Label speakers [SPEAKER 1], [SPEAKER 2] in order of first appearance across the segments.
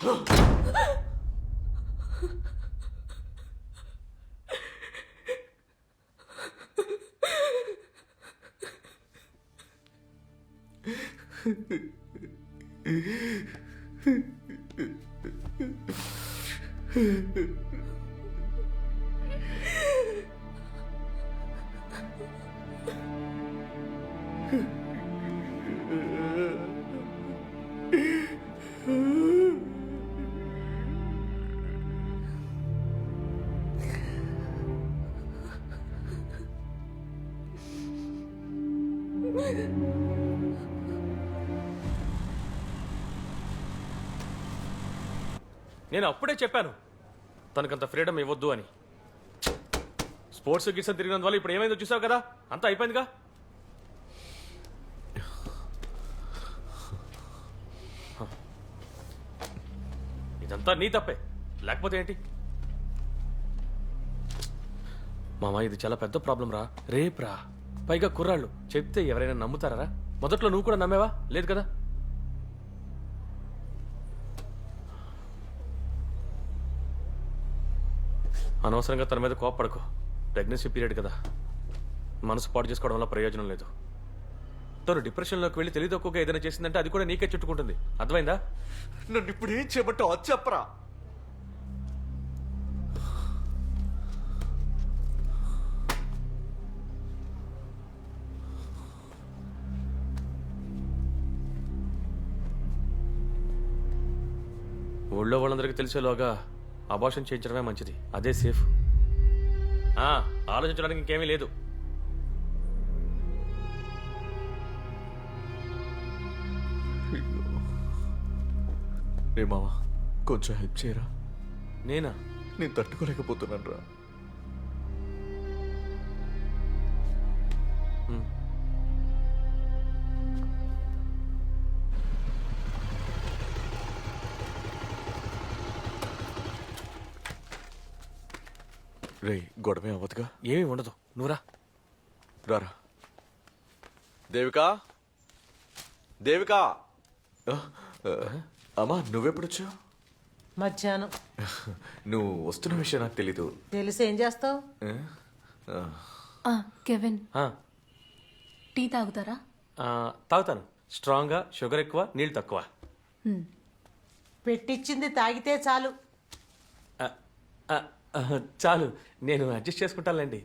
[SPEAKER 1] Hmm.
[SPEAKER 2] నేను అప్పుడే చెప్పాను తనకంత ఫ్రీడమ్ ఇవ్వద్దు అని. స్పోర్ట్స్ గిట్స్ తిరిగినందువల్ల ఇప్పుడు ఏమైందో చూసావు కదా? అంతా అయిపోయిందిగా? ఇదంతా నీ తప్పే. లేకపోతే ఏంటి? మామ ఇది చాలా పెద్ద ప్రాబ్లం రా రేప్ రా. పైగా కుర్రాళ్ళు. చెప్తే ఎవరైనా నమ్ముతారా? మొదట్లో నువ్వు కూడా నమ్మేవా? లేదు కదా? అనవసరంగా తన మీద కోపడకు ప్రెగ్నెన్సీ పీరియడ్ కదా. మనసు పాటు చేసుకోవడం వల్ల ప్రయోజనం లేదు. తను డిప్రెషన్లోకి వెళ్ళి తెలియదొక్కగా ఏదైనా చేసిందంటే అది కూడా నీకే చుట్టుకుంటుంది. అర్థమైందా?
[SPEAKER 1] నన్ను ఇప్పుడు ఏం చేయమంటావు? అది చెప్పరా?
[SPEAKER 2] ఊళ్ళో వాళ్ళందరికీ తెలిసేలోగా అబార్షన్ చేయించడమే మంచిది. అదే సేఫ్. ఆలోచించడానికి ఇంకేమీ లేదు.
[SPEAKER 1] రే మావా కొంచెం హెల్ప్ చేయరా?
[SPEAKER 2] నేనా?
[SPEAKER 1] నేను తట్టుకోలేకపోతున్నాను రా రే గొడవే అవ్వదుగా.
[SPEAKER 2] ఏమీ ఉండదు. నువ్వురా.
[SPEAKER 1] రారా. దేవికా? దేవికా? అమ్మా నువ్వెప్పుడొచ్చావు?
[SPEAKER 3] మధ్యాహ్నం.
[SPEAKER 1] నువ్వు వస్తున్న విషయం నాకు తెలీదు.
[SPEAKER 3] తెలిసి ఏం చేస్తావు?
[SPEAKER 1] ఏ? ఆ,
[SPEAKER 4] ఆ, కెవిన్.
[SPEAKER 2] ఆ,
[SPEAKER 4] టీ తాగుతారా?
[SPEAKER 2] ఆ, తాగుతాను. స్ట్రాంగ్గా షుగర్ ఎక్కువ నీళ్ళు తక్కువ.
[SPEAKER 3] పెట్టించింది తాగితే చాలు.
[SPEAKER 2] ఆ, ఆ, ఆ, చాలు నేను అడ్జస్ట్ చేసుకుంటానులేండి.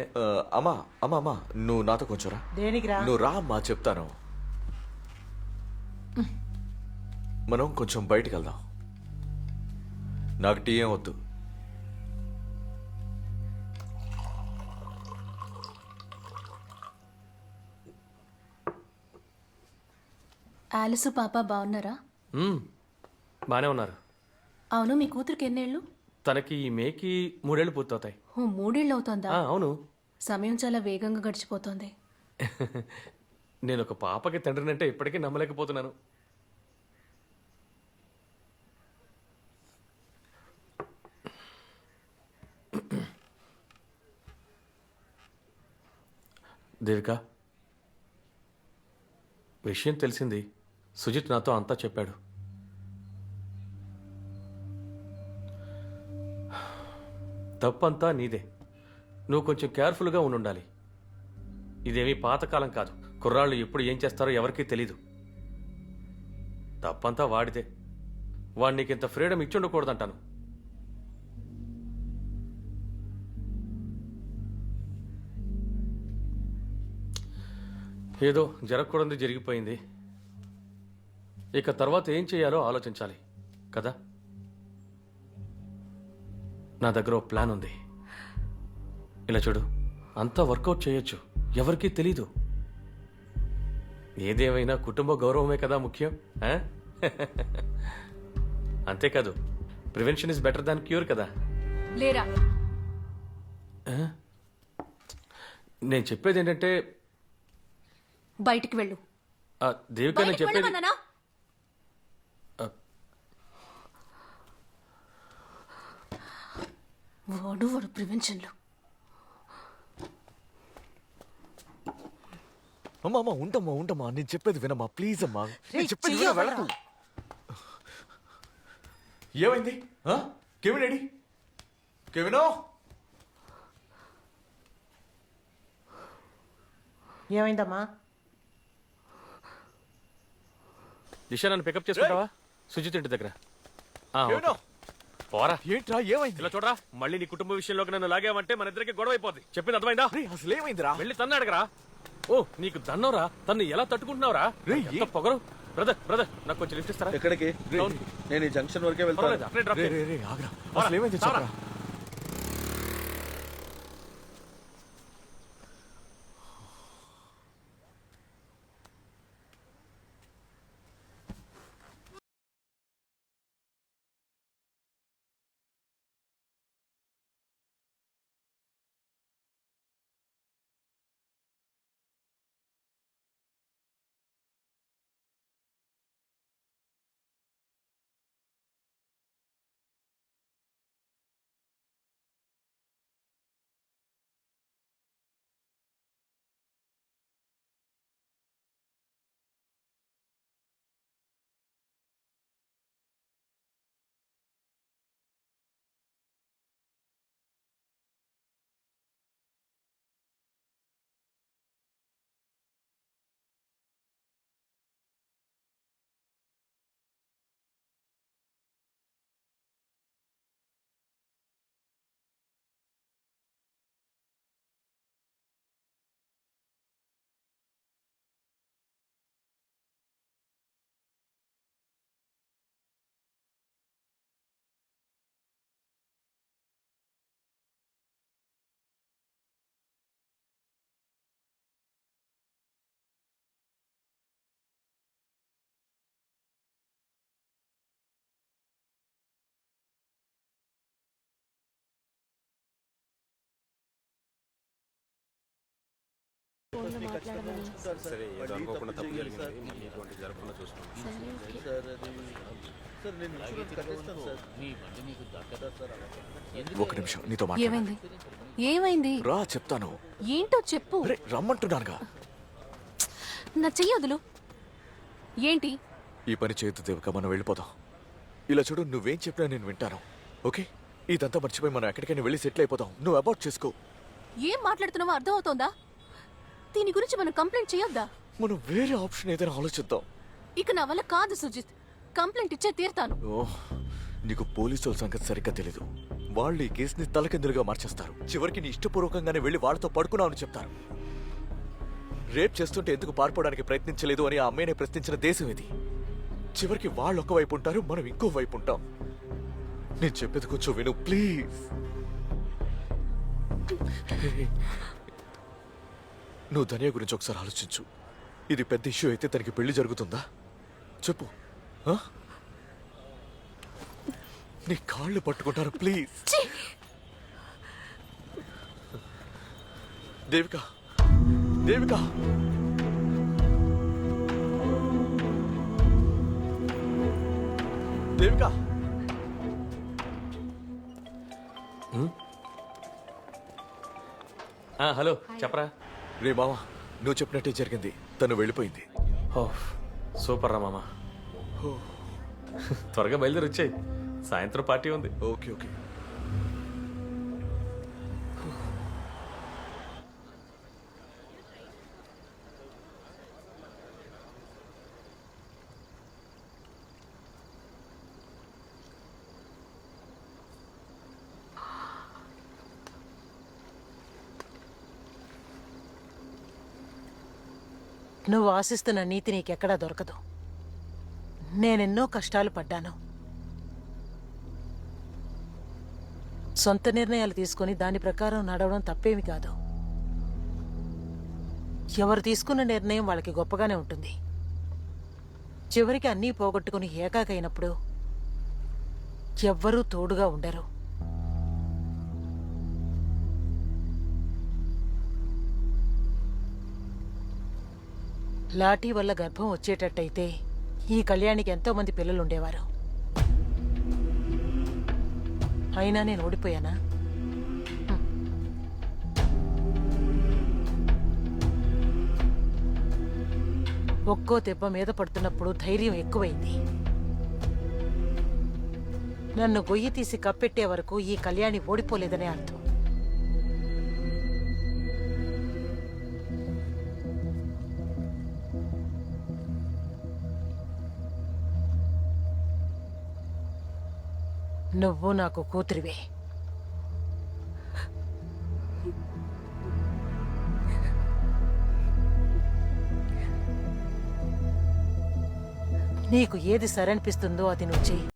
[SPEAKER 1] ఆ, అమ్మా అమ్మా అమ్మా నువ్వు నాతో కొంచెం రా?
[SPEAKER 3] దేనికిరా
[SPEAKER 1] నువ్వు రా అమ్మా చెప్తాను. మనం కొంచెం బయటికి వెళ్దాం. నాకు టీ ఏం వద్దు.
[SPEAKER 4] ఆలిసు పాప బాగున్నారా?
[SPEAKER 2] మ్మ్, బాగానే ఉన్నారు.
[SPEAKER 4] అవును మీ కూతురికి ఎన్నేళ్ళు?
[SPEAKER 2] తనకి ఈ మేకి మూడేళ్ళు పూర్తవుతాయి.
[SPEAKER 4] ఓ మూడేళ్ళు అవుతోందా
[SPEAKER 2] ఆ, అవును.
[SPEAKER 4] సమయం చాలా వేగంగా గడిచిపోతోంది.
[SPEAKER 2] నేను ఒక పాపకి తండ్రినంటే ఇప్పటికీ నమ్మలేకపోతున్నాను. దేవిక విషయం తెలిసింది. సుజిత్ నాతో అంతా చెప్పాడు. తప్పంతా నీదే. నువ్వు కొంచెం కేర్ఫుల్గా ఉండాలి ఇదేమీ పాతకాలం కాదు. కుర్రాళ్ళు ఎప్పుడు ఏం చేస్తారో ఎవరికీ తెలీదు. తప్పంతా వాడిదే. వాడు నీకు ఇంత ఫ్రీడమ్ ఇచ్చి ఉండకూడదంటాను ఏదో జరగకూడదు జరిగిపోయింది. ఇక తర్వాత ఏం చేయాలో ఆలోచించాలి. కదా? నా దగ్గర ఓ ప్లాన్ ఉంది. ఇలా చూడు అంతా వర్కౌట్ చేయొచ్చు. ఎవరికీ తెలీదు. ఏదేమైనా కుటుంబ గౌరవమే కదా ముఖ్యం? అంతేకాదు prevention is better than cure కదా.
[SPEAKER 4] లేరా?
[SPEAKER 2] నేను చెప్పేది ఏంటంటే
[SPEAKER 4] బయటికి వెళ్ళు.
[SPEAKER 2] దేవిక నేను చెప్పేది
[SPEAKER 4] వెళ్ళమన్నానా?
[SPEAKER 2] ఆ.
[SPEAKER 4] వాడు వాడు ప్రివెన్షన్లు.
[SPEAKER 1] అమ్మా అమ్మా ఉండమ్మా ఉండమ్మా నేను చెప్పేది వినమ్మా ప్లీజ్ అమ్మా. నేను చెప్పేది విన, వెళ్ళకు. ఏమైంది? కెవిన్ ఏడి కెవినో?
[SPEAKER 3] ఏమైందమ్మా?
[SPEAKER 2] దిశ నన్ను పికప్ చేసుకుంటావా? సుజిత్ ఇంటి దగ్గర. ఆ, ఓకే.
[SPEAKER 1] కెవినో?
[SPEAKER 2] పోరా.
[SPEAKER 1] ఏంట్రా ఏమైంది?
[SPEAKER 2] ఇలా చూడరా మళ్ళీ నీ కుటుంబ విషయంలోకి నన్ను లాగావంటే మన ఇద్దరికి గొడవ అయిపోద్ది. చెప్పింది అర్థమైందా?
[SPEAKER 1] అసలు ఏమైందిరా?
[SPEAKER 2] వెళ్ళి తన్ను అడగరా. ఓ నీకు దన్నోరా? తన్ను ఎలా తట్టుకుంటున్నావురా? ఎంత పొగరు? బ్రదర్ బ్రదర్ నాకు కొంచెం లిఫ్ట్ ఇస్తారా?
[SPEAKER 5] ఎక్కడికి. నేను ఈ జంక్షన్ వరకే వెళ్తాను.
[SPEAKER 1] అసలు ఏమైంది
[SPEAKER 2] సారా.
[SPEAKER 1] చెప్పరా
[SPEAKER 2] సరే ఏదో అనుకోకుండా తప్పు జరిగింది మళ్ళీ ఇటువంటి జరగకుండా చూసుకోండి.
[SPEAKER 5] సార్ అది సార్ నేను ఇన్సూరెన్స్ కట్టేస్తాను సార్.
[SPEAKER 1] ఒక నిమిషం నీతో మాట్లాడాలి
[SPEAKER 4] ఏమైంది? ఏమైంది?
[SPEAKER 1] రా చెప్తాను.
[SPEAKER 4] ఏంటో చెప్పు.
[SPEAKER 1] రే రమ్మంటున్నానుగా.
[SPEAKER 4] నా చెయ్యొదులు ఏంటి?
[SPEAKER 1] ఈ పని చేయొద్దు దేవక మనం వెళ్ళిపోదాం. ఇలా చూడు నువ్వేం చెప్పినా నేను వింటాను. ఓకే? ఇదంతా మర్చిపోయి మనం ఎక్కడికైనా వెళ్ళి సెటిల్ అయిపోదాం. నువ్వు అబౌట్ చేసుకో.
[SPEAKER 4] ఏం మాట్లాడుతున్నావో అర్థం అవుతోందా దీని గురించి మనం కంప్లైంట్ చేయొద్దా?
[SPEAKER 1] మనం వేరే ఆప్షన్ ఏదైనా ఆలోచిద్దాం.
[SPEAKER 4] ఇక నా వల్ల కాదు సుజిత్. కంప్లైంట్ ఇచ్చే తీరుతాను.
[SPEAKER 1] ఓ నీకు పోలీసుల సంగతి సరిగ్గా తెలీదు. వాళ్ళు ఈ కేసుని తలకిందులుగా మార్చేస్తారు. చివరికి నీ ఇష్టపూర్వకంగానే వెళ్ళి వాళ్ళతో పడుకున్నావని చెప్తారు. రేప్ చేస్తుంటే ఎందుకు పారిపోవడానికి ప్రయత్నించలేదు అని ఆ అమ్మాయిని ప్రశ్నించిన దేశం ఇది. చివరికి వాళ్ళు ఒక వైపు ఉంటారు మనం ఇంకో వైపు ఉంటాం. నేను చెప్పేది కొంచెం విను ప్లీజ్. నువ్వు ధనియా గురించి ఒకసారి ఆలోచించు. ఇది పెద్ద ఇష్యూ అయితే తనకి పెళ్ళి జరుగుతుందా? చెప్పు. ఆ? నీ కాళ్ళు పట్టుకుంటారు ప్లీజ్! దేవిక. దేవిక. దేవిక.
[SPEAKER 2] ఆ, హలో చెప్పరా?
[SPEAKER 1] రే మామ నువ్వు చెప్పినట్టే జరిగింది. తను వెళ్ళిపోయింది.
[SPEAKER 2] సూపర్ రా మామ. త్వరగా బయలుదేరి వచ్చాయి. సాయంత్రం పార్టీ ఉంది.
[SPEAKER 1] Okay okay.
[SPEAKER 3] నువ్వు ఆశిస్తున్న నీతి నీకెక్కడా దొరకదు. నేనెన్నో కష్టాలు పడ్డాను. సొంత నిర్ణయాలు తీసుకొని దాని ప్రకారం నడవడం తప్పేమి కాదు. ఎవరు తీసుకున్న నిర్ణయం వాళ్ళకి గొప్పగానే ఉంటుంది. చివరికి అన్నీ పోగొట్టుకుని ఏకాకైనప్పుడు ఎవ్వరూ తోడుగా ఉండరు. లాఠీ వల్ల గర్భం వచ్చేటట్టయితే ఈ కళ్యాణికి ఎంతో మంది పిల్లలు ఉండేవారు అయినా నేను ఓడిపోయానా? ఒక్కో దెబ్బ మీద పడుతున్నప్పుడు ధైర్యం ఎక్కువైంది. నన్ను గొయ్యి తీసి కప్పెట్టే వరకు ఈ కళ్యాణి ఓడిపోలేదనే అర్థం. నువ్వు నాకు కూతురివే. నీకు ఏది సరనిపిస్తుందో అది నువ్వు చెయ్యి.